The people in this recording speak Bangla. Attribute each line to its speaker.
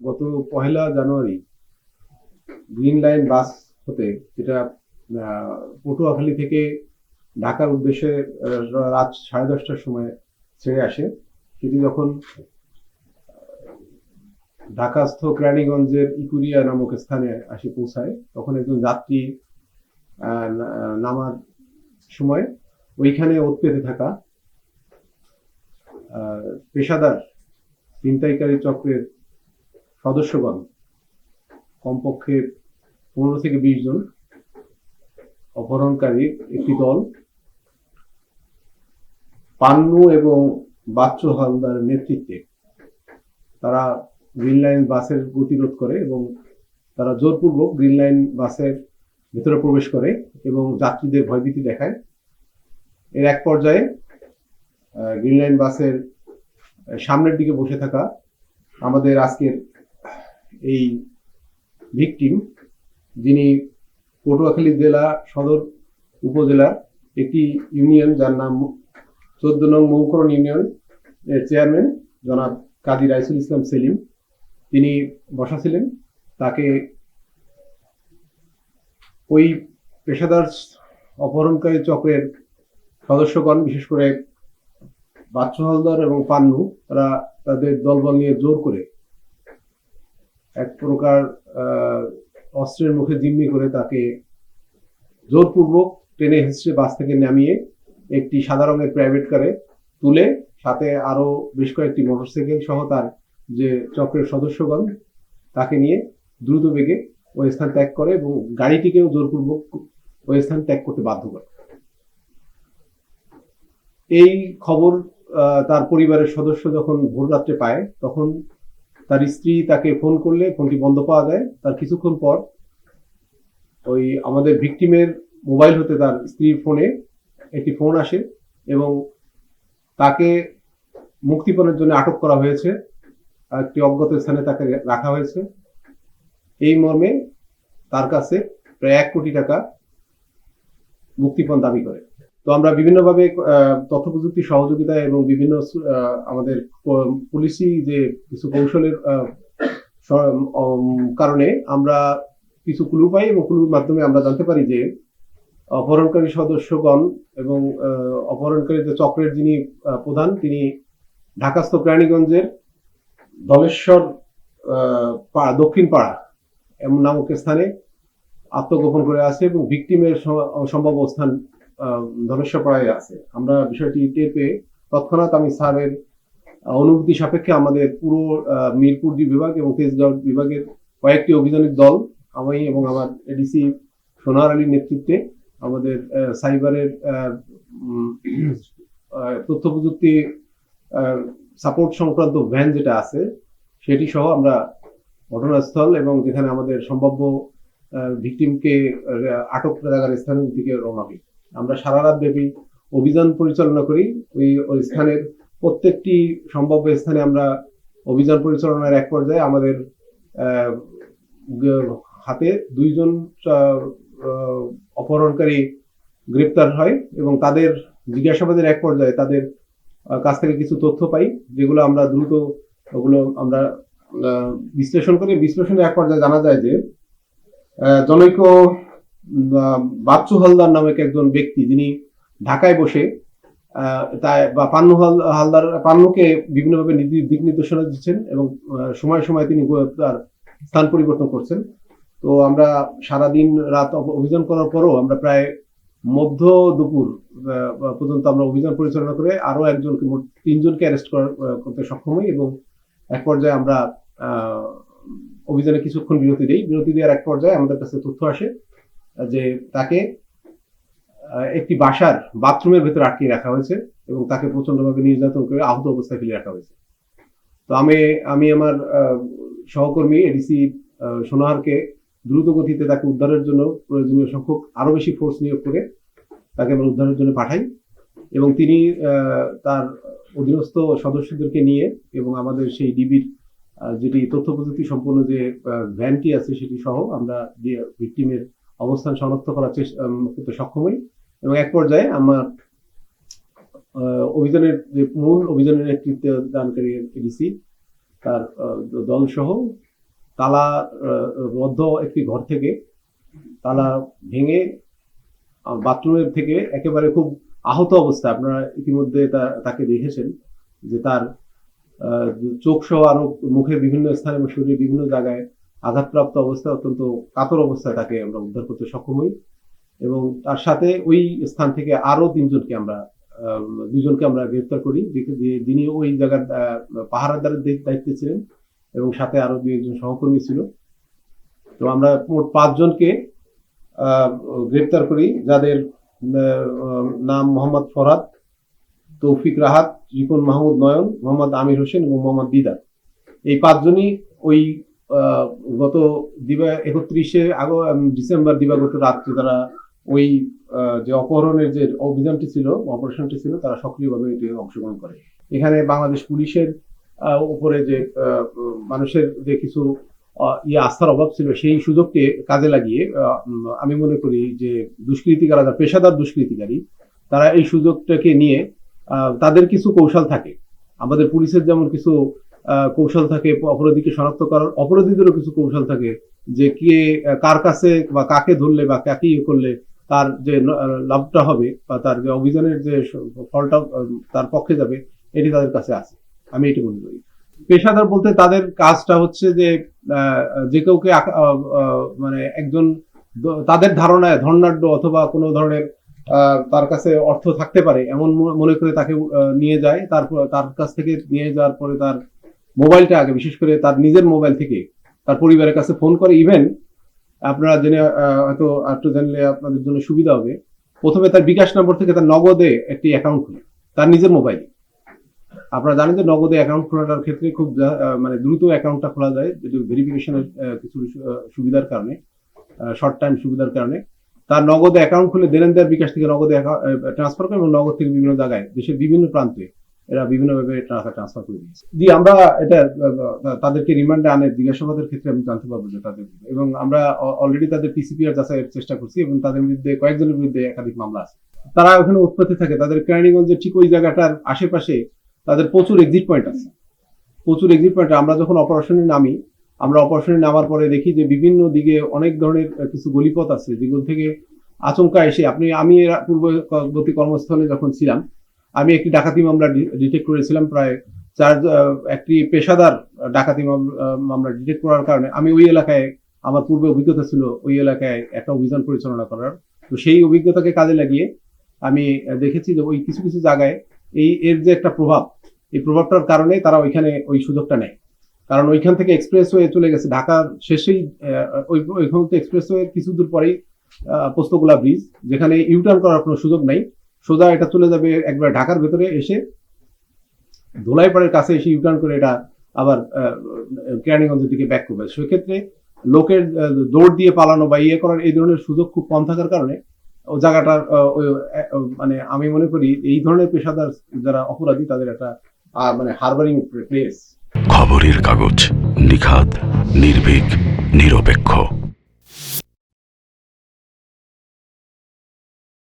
Speaker 1: গত পহেলা জানুয়ারি গ্রিন লাইন বাস হতে যেটা পটুয়াখালী থেকে ঢাকার উদ্দেশ্যে রাত সাড়ে দশটার সময় ছেড়ে আসে। সেটি যখন ঢাকাস্থ কেরানীগঞ্জের ইকুরিয়া নামক স্থানে আসে পৌঁছায়, তখন একজন যাত্রী নামার সময় ওইখানে ওত পেতে থাকা পেশাদার ছিনতাইকারী চক্রের সদস্যগণ, কমপক্ষে পনেরো থেকে বিশ জন অপহরণকারী একটি দল পান্নু এবং বাচ্চু হালদার নেতৃত্বে তারা গ্রিন লাইন বাসের গতিরোধ করে এবং তারা জোরপূর্বক গ্রিন লাইন বাসের ভেতরে প্রবেশ করে এবং যাত্রীদের ভয়ভীতি দেখায়। এর এক পর্যায়ে গ্রিন লাইন বাসের সামনের দিকে বসে থাকা আমাদের আজকের এই ভিকটিম যিনি পটুয়াখালী জেলা সদর উপজেলার একটি ইউনিয়ন যার নাম চোদ্দ নং মৌকরণ ইউনিয়ন এর চেয়ারম্যান জনাব কাজী রাইসুল ইসলাম সেলিম। তিনি বসা ছিলেন। তাকে ওই পেশাদার অপহরণকারী চক্রের সদস্যগণ, বিশেষ করে বাচ্চু হালদার এবং পান্নু, তারা তাদের দলবল নিয়ে জোর করে এক প্রকার অস্ত্রের মুখে জিম্মি করে তাকে জোরপূর্বক ট্রেনে হিস্ট্রি বাস থেকে নামিয়ে একটি সাদা রঙের প্রাইভেট কারে তুলে, সাথে আরও বেশ কয়েকটি মোটরসাইকেল সহ তার যে চক্রের সদস্যগণ, তাকে নিয়ে দ্রুত বেগে ওই স্থান ত্যাগ করে এবং গাড়িটিকেও জোরপূর্বক ওই স্থান ত্যাগ করতে বাধ্য করে। এই খবর তার পরিবারের সদস্য যখন ভোর রাত্রে পায়, তখন তার স্ত্রী তাকে ফোন করলে, ফোনটি বন্ধ পাওয়া যায়। তার কিছুক্ষণ পর ওই আমাদের ভিকটিমের মোবাইল হতে তার স্ত্রীর ফোনে একটি ফোন আসে এবং তাকে মুক্তিপণের জন্য আটক করা হয়েছে। একটি অজ্ঞাত স্থানে তাকে রাখা হয়েছে। এই মর্মে তার কাছে প্রায় এক কোটি টাকা মুক্তিপণ দাবি করে। তো আমরা বিভিন্নভাবে তথ্য প্রযুক্তি সহযোগিতা এবং বিভিন্ন আমাদের পুলিশি যে কিছু কৌশলের কারণে আমরা কিছু ক্লু পাই এবং ক্লুর মাধ্যমে আমরা জানতে পারি যে অপহরণকারী সদস্যগণ এবং অপহরণকারী যে চক্রের যিনি প্রধান, তিনি ঢাকাস্থ প্রাণীগঞ্জের দলেশ্বর পাড়া দক্ষিণ পাড়া এমন নামক স্থানে আত্মগোপন করে আছে এবং ভিকটিমের সম্ভাব্য স্থান ধনেশ্বর আছে। আমরা বিষয়টি টের পেয়ে তৎক্ষণাৎ আমি স্যারের অনুমতি সাপেক্ষে আমাদের পুরো মিরপুর বিভাগ এবং তেজগাঁও বিভাগের কয়েকটি অভিযানের দল, আমি এবং আমার এডিসি সোনার আলীর নেতৃত্বে আমাদের সাইবারের তথ্য প্রযুক্তি সাপোর্ট সংক্রান্ত ভ্যান যেটা আছে, সেটি সহ আমরা ঘটনাস্থল এবং যেখানে আমাদের সম্ভাব্য ভিকটিমকে আটক থাকার স্থানের দিকে রওনা দিই। আমরা সারা রাত ব্যাপী অভিযান পরিচালনা করি। ওই ওই স্থানের প্রত্যেকটি সম্ভাব্য স্থানে আমরা অভিযান পরিচালনার এক পর্যায়ে আমাদের হাতে দুইজন অপহরণকারী গ্রেপ্তার হয় এবং তাদের জিজ্ঞাসাবাদের এক পর্যায়ে তাদের কাছ থেকে কিছু তথ্য পাই, যেগুলো আমরা দ্রুত ওগুলো আমরা বিশ্লেষণ করি। বিশ্লেষণের এক পর্যায়ে জানা যায় যে জনৈক বাচ্চু হালদার নামক একজন ব্যক্তি যিনি ঢাকায় বসে তাই বা পান্নু হালদার, পান্নুকে বিভিন্নভাবে দিক নির্দেশনা দিচ্ছেন এবং সময় সময় তিনি তার স্থান পরিবর্তন করছেন। তো আমরা সারাদিন রাত অভিযান করার পরও আমরা প্রায় মধ্য দুপুর পর্যন্ত আমরা অভিযান পরিচালনা করে আরও একজনকে তিনজনকে অ্যারেস্ট করতে সক্ষম হই এবং এক পর্যায়ে আমরা অভিযানে কিছুক্ষণ বিরতি দিই। বিরতি দেওয়ার এক পর্যায়ে আমাদের কাছে তথ্য আসে। যে তাকে একটি বাসার বাথরুমের ভেতরে আটকে রাখা হয়েছে এবং তাকে প্রচন্ডভাবে নির্যাতন করে আহত অবস্থায় ফেলে রাখা হয়েছে। তো আমি আমি আমার সহকর্মী এডিসি সোনাহারকে দ্রুত গতিতে তাকে উদ্ধারের জন্য প্রয়োজনীয় সংখ্যক আরও বেশি ফোর্স নিয়োগ করে তাকে আমরা উদ্ধারের জন্য পাঠাই এবং তিনি তার অধীনস্থ সদস্যদেরকে নিয়ে এবং আমাদের সেই ডিবির যেটি তথ্য প্রযুক্তি সম্পন্ন যে ভ্যানটি আছে সেটি সহ আমরা যে ভিকটিমের অবস্থান শনাক্ত করার চেষ্টা করতে সক্ষম হই। এবং এক পর্যায়ে আমার অভিযানের যে মূল অভিযানের নেতৃত্ব দানকারী এডিসি, তার দল সহ তালা বদ্ধ একটি ঘর থেকে তালা ভেঙে বাথরুমের থেকে একেবারে খুব আহত অবস্থায় আপনারা ইতিমধ্যে তাকে দেখেছেন যে তার চোখ সহ আরও মুখের বিভিন্ন স্থানে শরীরের বিভিন্ন জায়গায় আঘাতপ্রাপ্ত অবস্থায় অত্যন্ত কাতর অবস্থায় তাকে আমরা উদ্ধার করতে সক্ষম হই। এবং তার সাথে ওই স্থান থেকে আরও তিনজনকে আমরা দুজনকে আমরা গ্রেফতার করি। যিনি ওই জায়গার পাহারাদারের দায়িত্বে ছিলেন এবং সাথে আরও দুই একজন সহকর্মী ছিল। তো আমরা মোট পাঁচজনকে গ্রেপ্তার করি, যাদের নাম মোহাম্মদ ফরাদ তৌফিক রাহাত, রিপন মাহমুদ নয়ন, মোহাম্মদ আমির হোসেন এবং মোহাম্মদ দিদার। এই পাঁচজনই ওই গত দিবা একত্রিশে আগো ডিসেম্বর দিবাগত রাত্রে তারা ওই যে অপহরণের যে অভিযানটি ছিল, অপারেশনটি ছিল, তারা সক্রিয়ভাবে এটি অংশগ্রহণ করে। এখানে বাংলাদেশ পুলিশের উপরে যে মানুষের যে কিছু ইয়ে আস্থার অভাব ছিল, সেই সুযোগকে কাজে লাগিয়ে আমি মনে করি যে দুষ্কৃতিকারা পেশাদার দুষ্কৃতিকারী, তারা এই সুযোগটাকে নিয়ে তাদের কিছু কৌশল থাকে। আমাদের পুলিশের যেমন কিছু কৌশল থাকে অপরাধীকে শনাক্ত করার। অপরাধীদেরও কিছু কৌশল থাকে যে কে কার কাছে বা কাকে ধরলে বা কাকে ইয়ে করলে তার যে লাভটা হবে বা তার যে অভিযানের যে ফলটা তার পক্ষে যাবে, এটি তাদের কাছে আছে। আমি এটি মনে করি। পেশাদার বলতে তাদের কাজটা হচ্ছে যে যে কাউকে মানে একজন তাদের ধারণায় ধর্নাঢ্য অথবা কোনো ধরনের তার কাছে অর্থ থাকতে পারে, এমন মনে করে তাকে নিয়ে যায়। তারপর, তার কাছ থেকে নিয়ে যাওয়ার পরে তার মোবাইলটা আগে, বিশেষ করে তার নিজের মোবাইল থেকে তার পরিবারের কাছে ফোন করে ইভেন আপনারা জেনে হয়তো একটু জানলে আপনাদের জন্য সুবিধা হবে। প্রথমে তার বিকাশ নম্বর থেকে তার নগদে একটি অ্যাকাউন্ট খুলে, তার নিজের মোবাইলে। আপনারা জানেন যে নগদে অ্যাকাউন্ট খোলাটার ক্ষেত্রে খুব মানে দ্রুত অ্যাকাউন্টটা খোলা যায় যেটি ভেরিফিকেশনের কিছু সুবিধার কারণে শর্ট টাইম সুবিধার কারণে। তার নগদে অ্যাকাউন্ট খুলে দেনেন দেয়ার বিকাশ থেকে নগদে ট্রান্সফার করে এবং নগদ থেকে বিভিন্ন জায়গায়, দেশের বিভিন্ন প্রান্তে এরা বিভিন্নভাবে টাকা ট্রান্সফার করে দিয়েছে। জি আমরা এটা, তাদেরকে রিমান্ডে আনে, জিজ্ঞাসাবাদের ক্ষেত্রে আমি জানতে পারব যে তাদের এবং আমরা অলরেডি তাদের পিসিপিআর যাচাইয়ের চেষ্টা করছি এবং তাদের বিরুদ্ধে, কয়েকজনের বিরুদ্ধে একাধিক মামলা আছে। তারা ওখানে উৎপত্তি থাকে। তাদের কেরানীগঞ্জের ঠিক ওই জায়গাটার আশেপাশে তাদের প্রচুর এক্সিট পয়েন্ট আছে। প্রচুর এক্সিট পয়েন্ট আমরা যখন অপারেশনে নামি, আমরা অপারেশনে নামার পরে দেখি যে বিভিন্ন দিকে অনেক ধরনের কিছু গলিপথ আছে যেগুলো থেকে আচমকা এসে, আপনি, আমি পূর্ববর্তী কর্মস্থলে যখন ছিলাম আমি একটি ডাকাতি মামলা ডিটেক্ট করেছিলাম প্রায় চার একটি পেশাদার ডাকাতি মামলা ডিটেক্ট করার কারণে আমি ওই এলাকায়, আমার পূর্বে অভিজ্ঞতা ছিল ওই এলাকায় একটা অভিযান পরিচালনা করার। তো সেই অভিজ্ঞতাকে কাজে লাগিয়ে আমি দেখেছি যে ওই কিছু কিছু জায়গায় এই, এর যে একটা প্রভাব, এই প্রভাবটার কারণে তারা ওইখানে ওই সুযোগটা নেয়। কারণ ওইখান থেকে এক্সপ্রেসওয়ে চলে গেছে, ঢাকার শেষেই ওইখান থেকে এক্সপ্রেসওয়ে কিছু দূর পরেই পোস্তগোলা ব্রিজ, যেখানে ইউটার্ন করার কোনো সুযোগ নাই। সোজা এটা চলে যাবে একবার ঢাকার ভেতরে এসে ধোলাইপাড়ের কাছে এসে ইউটার্ন করে এটা আবার কেরানীগঞ্জের দিকে ব্যাক করবে। সেক্ষেত্রে লোকের দৌড় দিয়ে পালানো বা ইয়ে করার এই ধরনের সুযোগ খুব কম থাকার কারণে ও আহ, মানে আমি মনে করি এই ধরনের পেশাদার যারা অপরাধী তাদের একটা মানে হারবারিং প্লেস
Speaker 2: খবরের কাগজ নিখাত নির্ভীক নিরপেক্ষ।